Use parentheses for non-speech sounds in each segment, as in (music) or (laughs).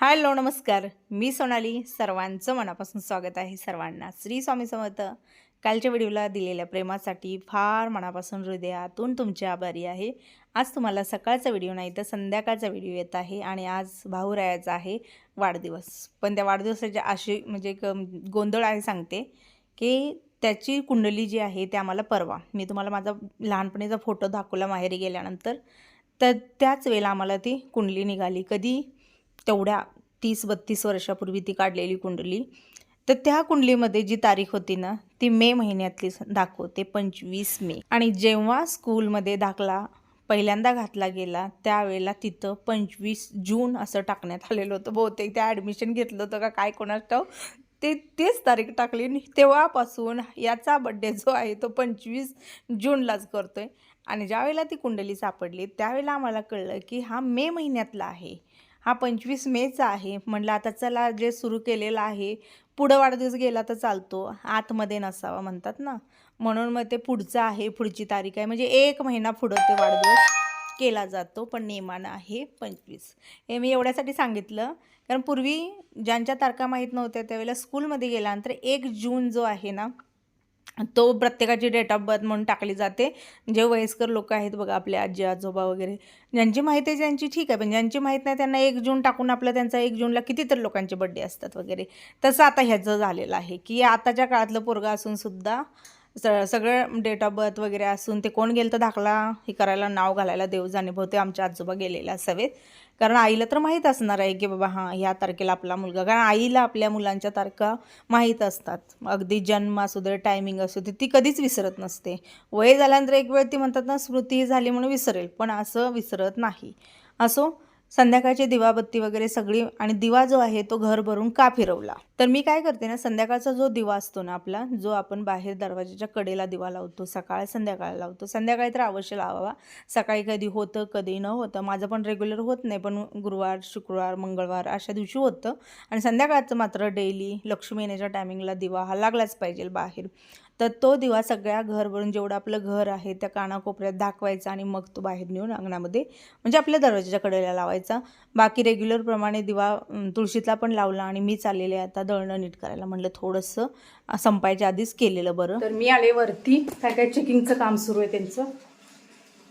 Hello नमस्कार. मी सोनाली. सर्वांचं मनापासून स्वागत आहे सर्वांना. श्री स्वामी समर्थ. कालच्या व्हिडिओला दिलेल्या प्रेमासाठी फार मनापासून हृदयातून तुमचे आभारी आहे. आज तुम्हाला सकाळचा व्हिडिओ नाही तर संध्याकाळचा व्हिडिओ येत आहे आणि आज भाऊरायाचा आहे वाढदिवस. पण त्या वाढदिवसाच्या अशी म्हणजे एक गोंधळ आहे सांगते की त्याची कुंडली जी आहे ते आम्हाला परवा. मी तुम्हाला माझा लहानपणीचा फोटो दाखवला माहेरी गेल्यानंतर. तर त्याच वेळेला आम्हाला ती कुंडली निघाली. कधी? तेवढ्या तीस बत्तीस वर्षापूर्वी ती काढलेली कुंडली. तर त्या कुंडलीमध्ये जी तारीख होती ना ती मे महिन्यातली दाखवते पंचवीस मे. आणि जेव्हा स्कूलमध्ये दाखला पहिल्यांदा घातला गेला त्यावेळेला तिथं पंचवीस जून असं टाकण्यात आलेलं होतं. बहुतेक त्या ॲडमिशन घेतलं होतं का काय कोणास ते तेच तारीख टाकली आणि तेव्हापासून याचा बड्डे जो आहे तो पंचवीस जूनलाच करतोय. आणि ज्यावेळेला ती कुंडली सापडली त्यावेळेला आम्हाला कळलं की हा मे महिन्यातला आहे. हा पंचवीस मेचा आहे. म्हणलं आता चला जे सुरू केलेलं आहे पुढं वाढदिवस गेला तर चालतो. आतमध्ये नसावा म्हणतात ना. म्हणून मग ते पुढचं आहे पुढची तारीख आहे. म्हणजे एक महिना पुढं ते वाढदिवस केला जातो पण नेमानं आहे पंचवीस. हे मी एवढ्यासाठी सांगितलं. कारण पूर्वी ज्यांच्या तारखा माहीत नव्हत्या त्यावेळेला स्कूलमध्ये गेल्यानंतर एक जून जो आहे ना तो प्रत्येकाची डेट ऑफ बर्थ म्हणून टाकली जाते. जे वयस्कर लोक आहेत बघा आपले आजी आजोबा वगैरे ज्यांची माहिती आहे त्यांची ठीक आहे पण ज्यांची माहीत नाही त्यांना एक जून टाकून आपलं त्यांचा एक जूनला कितीतरी लोकांचे बड्डे असतात वगैरे. तसं आता ह्याचं झालेलं आहे की आताच्या काळातलं पोरगं असूनसुद्धा स सगळं डेट ऑफ बर्थ वगैरे असून ते कोण गेलं तर दाखला हे करायला नाव घालायला देव जाणे बहुते आमच्या आजोबा गेलेले असावेत. कारण आईला तर माहीत असणार आहे की बाबा हां ह्या तारखेला आपला मुलगा कारण आईला आपल्या मुलांच्या तारखा माहीत असतात. अगदी जन्म असू दे टायमिंग असू दे ती कधीच विसरत नसते. वय झाल्यानंतर एक वेळ ती म्हणतात ना स्मृती झाली म्हणून विसरेल पण असं विसरत नाही. असो संध्याकाळची दिवाबत्ती वगैरे सगळी आणि दिवा जो आहे तो घर भरून का फिरवला? तर मी काय करते ना संध्याकाळचा जो दिवा असतो ना आपला जो आपण बाहेर दरवाजाच्या कडेला दिवा लावतो सकाळ संध्याकाळ लावतो संध्याकाळी तर अवश्य लावावा. सकाळी कधी होतं कधी न होतं माझं पण रेग्युलर होत नाही पण गुरुवार शुक्रवार मंगळवार अशा दिवशी होतं. आणि संध्याकाळचं मात्र डेली लक्ष्मी येण्याच्या टायमिंगला दिवा हा लागलाच पाहिजे बाहेर. तर तो दिवा सगळ्या घरभरून जेवढं आपलं घर आहे त्या कानाकोपऱ्यात दाखवायचा आणि मग तो बाहेर नेऊन अंगणामध्ये म्हणजे आपल्या दरवाजाच्या कडेला लावायचा. बाकी रेग्युलरप्रमाणे दिवा तुळशीतला पण लावला आणि मी चाललेले आता दळणं नीट करायला. म्हणलं थोडंसं संपायच्या आधीच केलेलं बरं. तर मी आले वरती. काय काय चेकिंगचं काम सुरू आहे त्यांचं?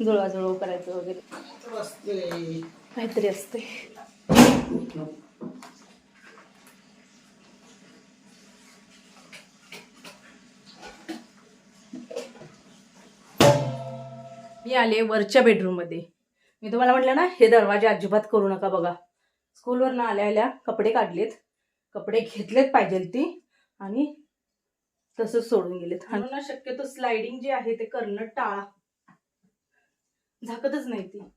जुळवाजुळव करायचं वगैरे. काहीतरी असते मी आले वरच्या बेडरूममध्ये मी तुम्हाला म्हटलं ना हे दरवाजे अजिबात करू नका बघा. स्कूलवर ना आल्या आल्या कपडे काढलेत. कपडे घेतलेत पाहिजे ती आणि तसंच सोडून गेलेत. म्हणून ना शक्यतो स्लायडिंग जे आहे ते करणं टाळा. झाकतच नाही ती.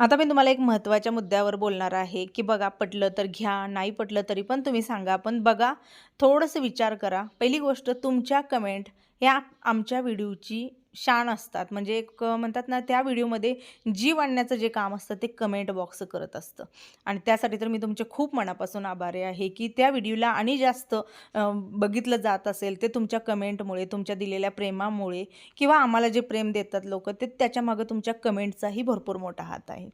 आता मी तुम्हाला एक महत्त्वाच्या मुद्द्यावर बोलणार आहे की बघा पटलं तर घ्या नाही पटलं तरी पण तुम्ही सांगा. पण बघा थोडंसं विचार करा. पहिली गोष्ट तुमच्या कमेंट ह्या आमच्या व्हिडिओची शान असतात. म्हणजे एक म्हणतात ना त्या व्हिडिओमध्ये जीव आणण्याचं जे काम असतं ते कमेंट बॉक्स करत असतं. आणि त्यासाठी तर मी तुमचे खूप मनापासून आभारी आहे की त्या व्हिडिओला आणि जास्त बघितलं जात असेल ते तुमच्या कमेंटमुळे तुमच्या दिलेल्या प्रेमामुळे किंवा आम्हाला जे प्रेम देतात लोक ते त्याच्यामागं तुमच्या कमेंटचाही भरपूर मोठा हात आहे.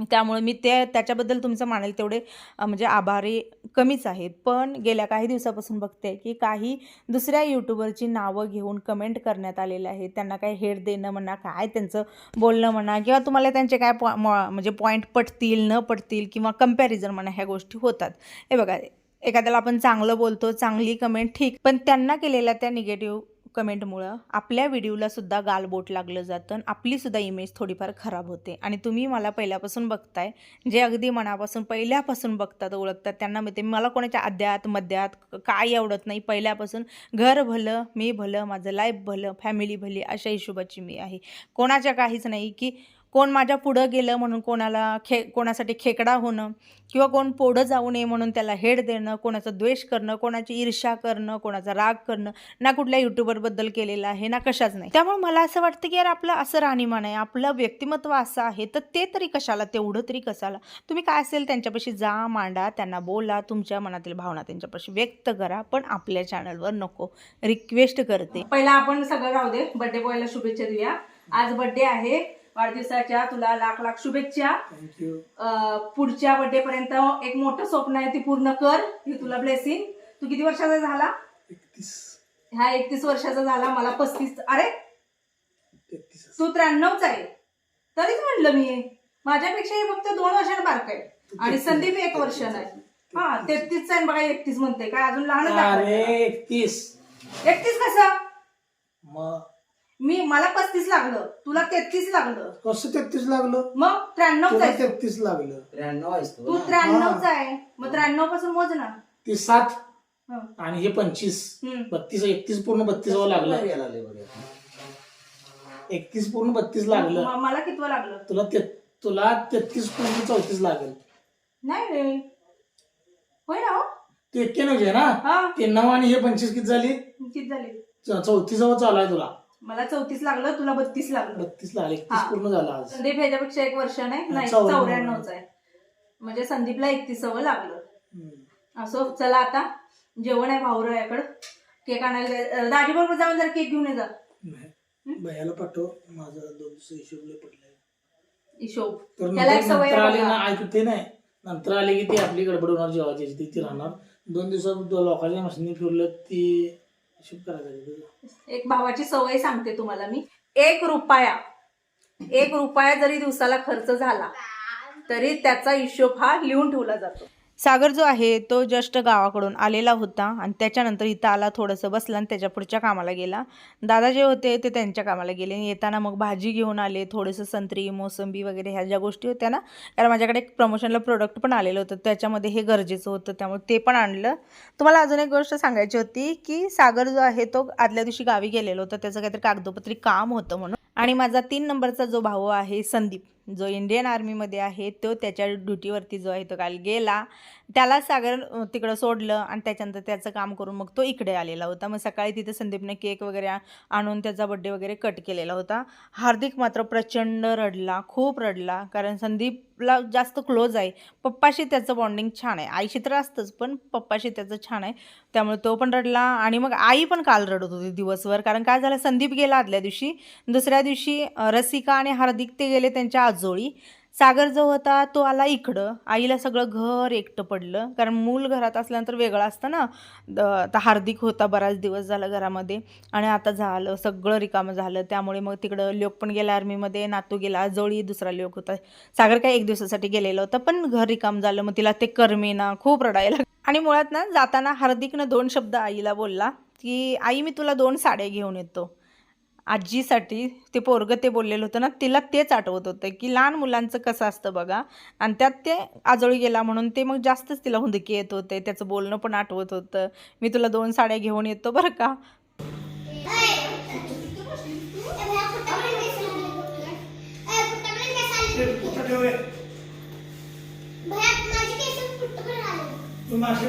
त्यामुळे मी ते त्याच्याबद्दल तुमचं मानेल तेवढे म्हणजे आभारी कमीच आहेत. पण गेल्या काही दिवसापासून बघते की काही दुसऱ्या यूट्यूबरची नावं घेऊन कमेंट करण्यात आलेले आहेत. त्यांना काही हेड देणं म्हणा काय त्यांचं बोलणं म्हणा किंवा तुम्हाला त्यांचे काय पॉ मॉ- म्हणजे पॉईंट पटतील न पटतील किंवा कंपॅरिझन म्हणा ह्या गोष्टी होतात. हे बघा एखाद्याला आपण चांगलं बोलतो चांगली कमेंट ठीक पण त्यांना केलेल्या त्या निगेटिव्ह कमेंटमुळं आपल्या व्हिडिओला सुद्धा गालबोट लागलं जातं आणि आपलीसुद्धा इमेज थोडीफार खराब होते. आणि तुम्ही मला पहिल्यापासून बघताय जे अगदी मनापासून पहिल्यापासून बघतात ओळखतात त्यांना माहिती आहे, मला कोणाच्या अद्यात मध्यात काय आवडत नाही पहिल्यापासून घर भलं मी भलं माझं लाईफ भलं फॅमिली भली अशा हिशोबाची मी आहे. कोणाच्या काहीच नाही की कोण माझ्या पुढं गेलं म्हणून कोणाला खे कोणासाठी खेकडा होणं किंवा कोण पुढं जाऊ नये म्हणून त्याला हेड देणं कोणाचा द्वेष करणं कोणाची ईर्ष्या करणं कोणाचा राग करणं ना कुठल्या युट्यूबरबद्दल केलेलं आहे ना कशाच नाही. त्यामुळे मला असं वाटतं की यार आपलं असं राहणीमान आहे आपलं व्यक्तिमत्व असं आहे तर ते तरी कशाला तेवढं तरी कशाला? तुम्ही काय असेल त्यांच्यापाशी जा मांडा त्यांना बोला तुमच्या मनातील भावना त्यांच्यापाशी व्यक्त करा पण आपल्या चॅनलवर नको. रिक्वेस्ट करते. पहिला आपण सगळं राहू दे. बर्थडे बॉयला शुभेच्छा देऊया. आज बर्थडे आहे. वाढदिवसाच्या तुला लाख लाख शुभेच्छा. पुढच्या बर्थडे पर्यंत एक मोठं स्वप्न आहे ते पूर्ण कर. हे तुला ब्लेसिंग तू किती वर्षाचा झाला? एकतीस. ह्या एकतीस वर्षाचा झाला. मला पस्तीस. अरे! तू त्र्याण्णवच आहे. तरीच म्हणलं मी. माझ्यापेक्षा हे फक्त दोन वर्षांनी बारक आहे. आणि संदीप एक वर्ष नाही. हा तेहतीस आहे बघा एकतीस म्हणते. काय अजून दाखवायचं. एकतीस. एकतीस कसं? मग? मी मला पस्तीस लागलं. तुला तेहतीस लागलं. कसं तेहतीस लागलं? मग तुला आहे. तेहतीस लागलं. त्र्याण्णव आहेस तू? त्र्याण्णवच आहे. मग त्र्याण्णवपासून मोज ना ती सात हं. आणि हे पंचवीस. हम्म. बत्तीस एकतीस पूर्ण बत्तीस लागलं. यायला. एकतीस पूर्ण बत्तीस लागलं. म- मला कितवं लागलं? तुला ते तुला तेहतीस पूर्ण चौतीस लागेल. नाही रे. होय ना हो? ते एक्क्याण्णव आहे ना? हा. ते नऊ आणि हे पंचवीस किती झाली? किती झाले? चौतीसावं चालू आहे तुला. मला चौतीस लागलं तुला बत्तीस लागलं. बत्तीस लागले एकतीस हा. पूर्ण झालं आज. संदीप ह्याच्यापेक्षा एक वर्ष नाही नाही चौऱ्याण्णव. चौऱ्याण्णवच आहे. म्हणजे संदीपला एकतीसावं लागलं. हम्म. असो चला आता. जेवण आहे भाऊरायाकडं केक आणायला जाय- दाजी बरोबर जाऊन जरा केक घेऊन ये जा. नाही. भैयाला पाठव. माझा दोन दिवस हिशोब लय पडलाय. हिशोब. तर त्याला एक नंतर सवय नंतर आले. ना ऐकू ते नाही. नंतर आले की ते आपली गडबड होणार जेवायची ती ती राहणार. दोन दिवसात दो- लोकांच्या मशीनी फिरलं ती. एक भावाची सवय सांगते तुम्हाला मी. एक रुपया एक रुपया जरी दिवसाला खर्च झाला तरी त्याचा हिशोब हा लिहून ठेवला जातो. सागर जो आहे तो जस्ट गावाकडून आलेला होता आणि त्याच्यानंतर इथं आला थोडंसं बसला आणि त्याच्या पुढच्या कामाला गेला. दादा जे होते ते त्यांच्या कामाला गेले. आणि येताना मग भाजी घेऊन आले थोडंसं संत्री मोसंबी वगैरे ह्या ज्या गोष्टी होत्या ना कारण माझ्याकडे एक प्रमोशनला प्रोडक्ट पण आलेलं होतं. त्याच्यामध्ये हे गरजेचं होतं त्यामुळे ते पण आणलं. तुम्हाला अजून एक गोष्ट सांगायची होती की सागर जो आहे तो आदल्या दिवशी गावी गेलेला होता. त्याचं काहीतरी कागदोपत्री काम होतं म्हणून. आणि माझा तीन नंबरचा जो भाऊ आहे संदीप जो इंडियन आर्मीमध्ये आहे तो त्याच्या ड्युटीवरती जो आहे तो काल गेला. त्याला सागर तिकडं सोडलं आणि त्याच्यानंतर त्याचं काम करून मग तो इकडे आलेला होता. मग सकाळी तिथे संदीपने केक वगैरे आणून त्याचा बड्डे वगैरे कट केलेला होता. हार्दिक मात्र प्रचंड रडला खूप रडला कारण संदीपला जास्त क्लोज आहे. पप्पाशी त्याचं बॉन्डिंग छान आहे. आईशी तर असतंच पण पप्पाशी त्याचं छान आहे. त्यामुळे तो पण रडला आणि मग आई पण काल रडत होती दिवसभर. कारण काय झालं संदीप गेला आदल्या दिवशी. दुसऱ्या दिवशी रसिका आणि हार्दिक ते गेले त्यांच्या जोळी सागर जो होता तो आला इकडं. आईला सगळं घर एकटं पडलं. कारण मूल घरात असल्यानंतर वेगळं असतं ना. आता हार्दिक होता बराच दिवस झाला घरामध्ये. आणि आता झालं सगळं रिकामं झालं. त्यामुळे मग तिकडं लोक पण गेला आर्मीमध्ये नातू गेला आजोळी दुसरा लोक होता. सागर काय एक दिवसासाठी गेलेलं होतं पण घर रिकाम झालं. मग तिला ते करमेना खूप रडायला आणि मुळात ना जाताना हार्दिकनं दोन शब्द आईला बोलला की आई मी तुला दोन साड्या घेऊन येतो. आजीसाठी ते पोरगं ते बोललेलं होतं ना तिला तेच आठवत होतं की लहान मुलांचं कसं असतं बघा. आणि त्यात ते आजोळी गेला म्हणून ते मग जास्तच तिला हुंदकी येत होते त्याचं बोलणं पण आठवत होतं. मी तुला दोन साड्या घेऊन येतो बरं का ते कुठं ठेव रे? तू मासे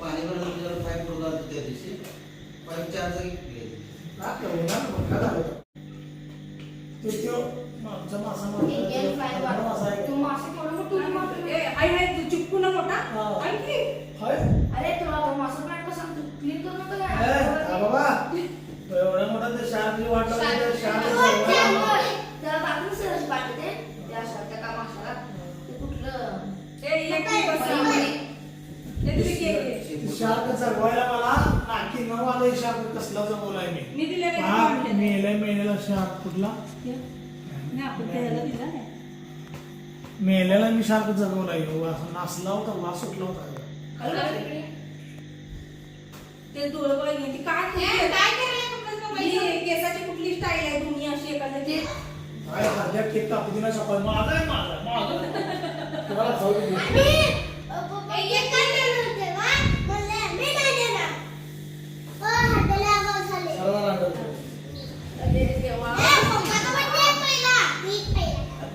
पाणी भरलं तुझ्यावर पाईप पुरला होता त्या दिवशी पाईप चार जागी फुटले. ना ठेवू ना, मग काय झालं? ते त्यो मागचा मासा मारला. मासा आहे. चिपकू ना मोठा. आणखी होय? अरे तुला तो मासा पॅन्ट सांगतो. क्लीन करू नको ए, हा बाबा. एवढा मोठा ते शार्कची वाट लावली तर शार्क सवय. त्याला टाकून सरस पाठवते. त्या का माशाला. ते कुठलं? ते शार्क जगवायला मला नाकी न आलं शार्क कसला जगवलाय मी? मी दिलेलं हा, मेल्या मेलेला शार्क कुठला? मेलेला मी शार्क जगवलाय हो, असं नाचला होता वास सुटला होता. ते काय? ही केसाची कुठली स्टाईल आहे? तुम्ही अशी एखाद्या काय खाद्या केक कापू दिना सकाळी माझा आहे माझा माझा (laughs) तुम्हाला खाऊ दे. सर्व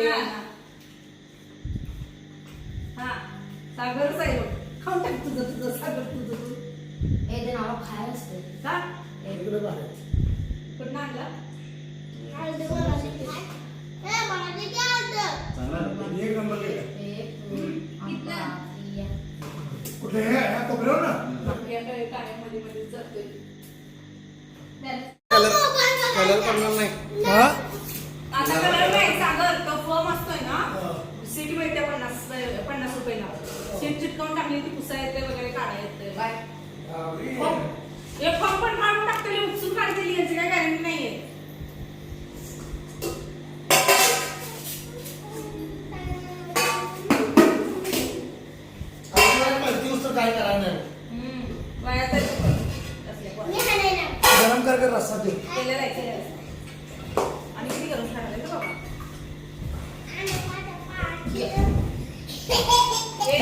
चालायच्या अगोदर स्वतःच खायला बघ हे ते नाव खायला असतं. एक नंबर केलं. कुठे हे? ह्या कोपऱ्यावर ना? कलर करणार नाही. हा? आता कलर नाही सागर. तो सीट चिटकावून टाकली ती पुसा येते वगैरे काढा येते हे. फॉर्म पण काढून टाकते उपसून काढते याची काय गॅरंटी नाहीये.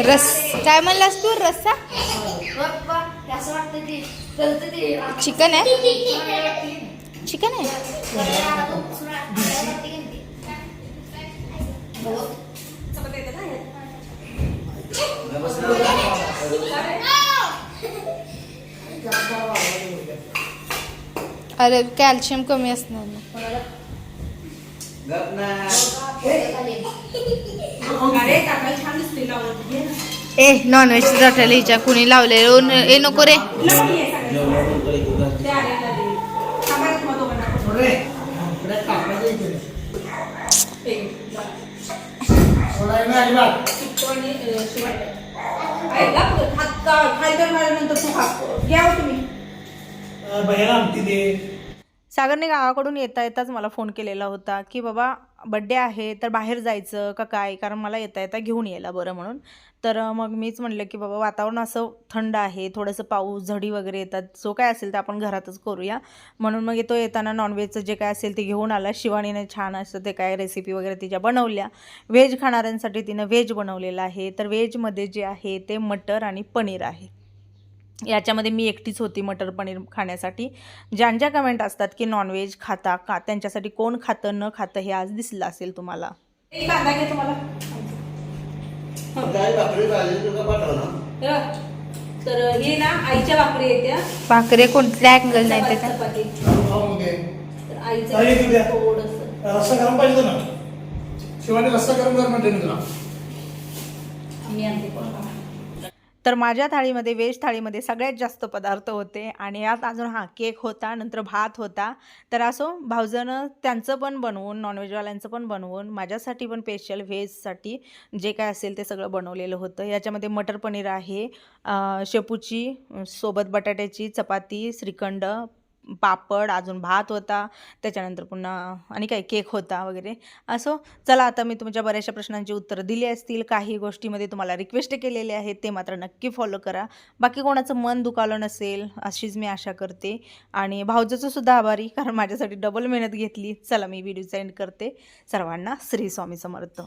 रस. काय म्हणलास तू? रस्सा. चिकन आहे? चिकन आहे. अरे कॅल्शियम कमी असणार ना. ए नॉनव्हेज हॉटेल हिच्या कुणी लावले ए नको रे. सागरने गावाकडून येता येताच मला फोन केलेला होता की बाबा बड्डे आहे तर बाहेर जायचं का काय? कारण मला येता येता घेऊन यायला बरं म्हणून. तर मग मीच म्हणलं की बाबा वातावरण असं थंड आहे थोडंसं पाऊस झडी वगैरे येतात जो काय असेल ते आपण घरातच करूया. म्हणून मग तो येताना नॉनव्हेजचं जे काय असेल ते घेऊन आला. शिवानीने छान असं ते काय रेसिपी वगैरे तिच्या बनवल्या. व्हेज खाणाऱ्यांसाठी तिनं व्हेज बनवलेलं आहे. तर व्हेजमध्ये जे आहे ते मटर आणि पनीर आहे. याच्यामध्ये मी एकटीच होती मटर पनीर खाण्यासाठी. ज्या ज्या कमेंट असतात की नॉनव्हेज खाता का त्यांच्यासाठी कोण खातं न खातं हे आज दिसलं असेल तुम्हाला. कांदा घे तर हे ना आईच्या भाकरी येत्या. भाकरे कोणत्या अँगल नाही आईचं रस्सा गरम पाहिजे होता ना. शिवानी रस्सा गरम कर म्हणते मी तुला. मी आणते कोण? तर माझ्या थाळीमध्ये व्हेज थाळीमध्ये सगळ्यात जास्त पदार्थ होते आणि यात अजून हां केक होता नंतर भात होता. तर असो भाऊजनं त्यांचं पण बनवून नॉनव्हेजवाल्यांचं पण बनवून माझ्यासाठी पण स्पेशल व्हेजसाठी जे काय असेल ते सगळं बनवलेलं होतं. याच्यामध्ये मटर पनीर आहे शेपूची सोबत बटाट्याची चपाती श्रीखंड पापड अजून भात होता त्याच्यानंतर पुन्हा आणि काय केक होता वगैरे. असो चला आता मी तुमच्या बऱ्याचशा प्रश्नांची उत्तरं दिली असतील. काही गोष्टीमध्ये तुम्हाला रिक्वेस्ट केलेले आहेत ते मात्र नक्की फॉलो करा. बाकी कोणाचं मन दुखावलं नसेल अशीच मी आशा करते. आणि भाऊजाचं सुद्धा आभारी कारण माझ्यासाठी डबल मेहनत घेतली. चला मी व्हिडिओ सेंड करते. सर्वांना श्री स्वामी समर्थ.